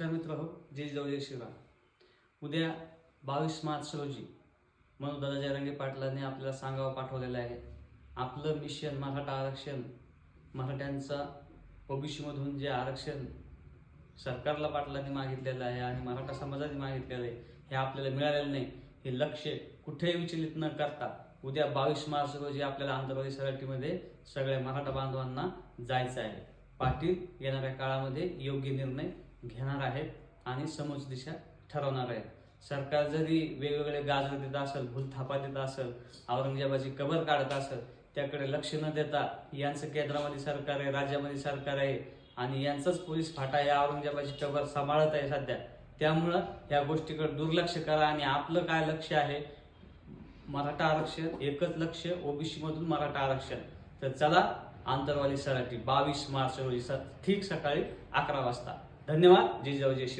नमस्कार मित्र हो जय जाऊ जय शिवराम उद्या बावीस मार्च रोजी मनोदादा जयरंगे पाटलांनी आपल्याला सांगावं पाठवलेलं आहे. आपलं मिशन मराठा आरक्षण मराठ्यांचा ओबीसीमधून जे आरक्षण सरकारला पाटलांनी मागितलेलं आहे आणि मराठा समाजाने मागितलेलं आहे हे आपल्याला मिळालेलं नाही. हे लक्ष कुठेही विचलित न करता उद्या बावीस मार्च रोजी आपल्याला आंतरवादी सराटीमध्ये सगळ्या मराठा बांधवांना जायचं आहे. पाटील येणाऱ्या काळामध्ये योग्य निर्णय घेणार आहेत आणि समोर दिशा ठरवणार आहेत. सरकार जरी वेगवेगळे गाजर देत असेल भूलथापा देत असेल औरंगजेबाची कबर काढत असेल त्याकडे लक्ष न देता यांचं केंद्रामध्ये सरकार आहे राज्यामध्ये सरकार आहे आणि यांचंच पोलीस फाटा या औरंगजेबाची कबर सांभाळत आहे सध्या. त्यामुळं या गोष्टीकडे दुर्लक्ष करा आणि आपलं काय लक्ष आहे मराठा आरक्षण एकच लक्ष ओबीसी मधून मराठा आरक्षण. तर चला आंतरवाली सराठी बावीस मार्च रोजी ठीक सकाळी अकरा वाजता. धन्यवाद। जय जाऊ जय शिव